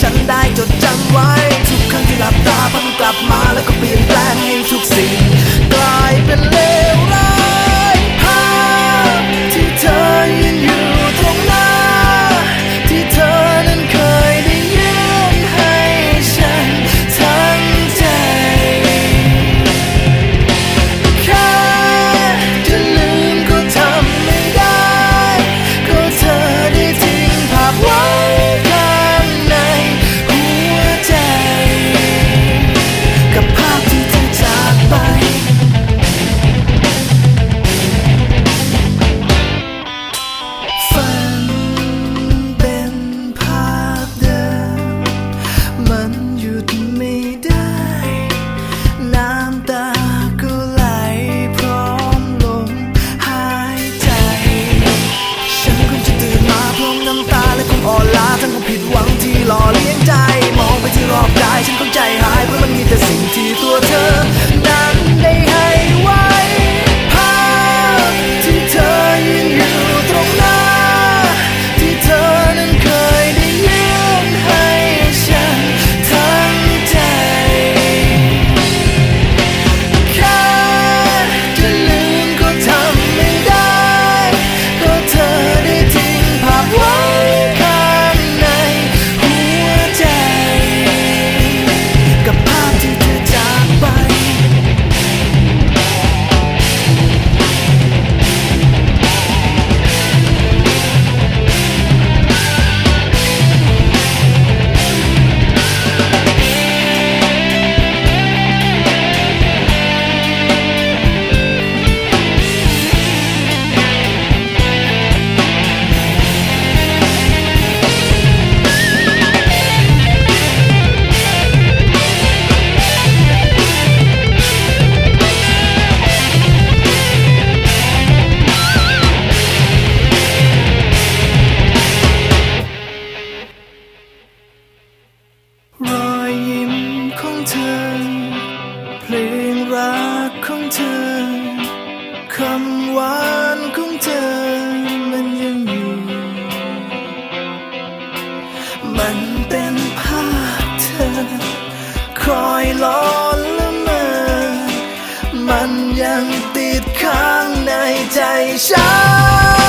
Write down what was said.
ฉันได้จดจำไว้ เพลงรักของเธอคำหวานของเธอมันยังอยู่ มันเป็นภาพเธอ คอยล้อนละเมอมันยังติดค้างในใจฉัน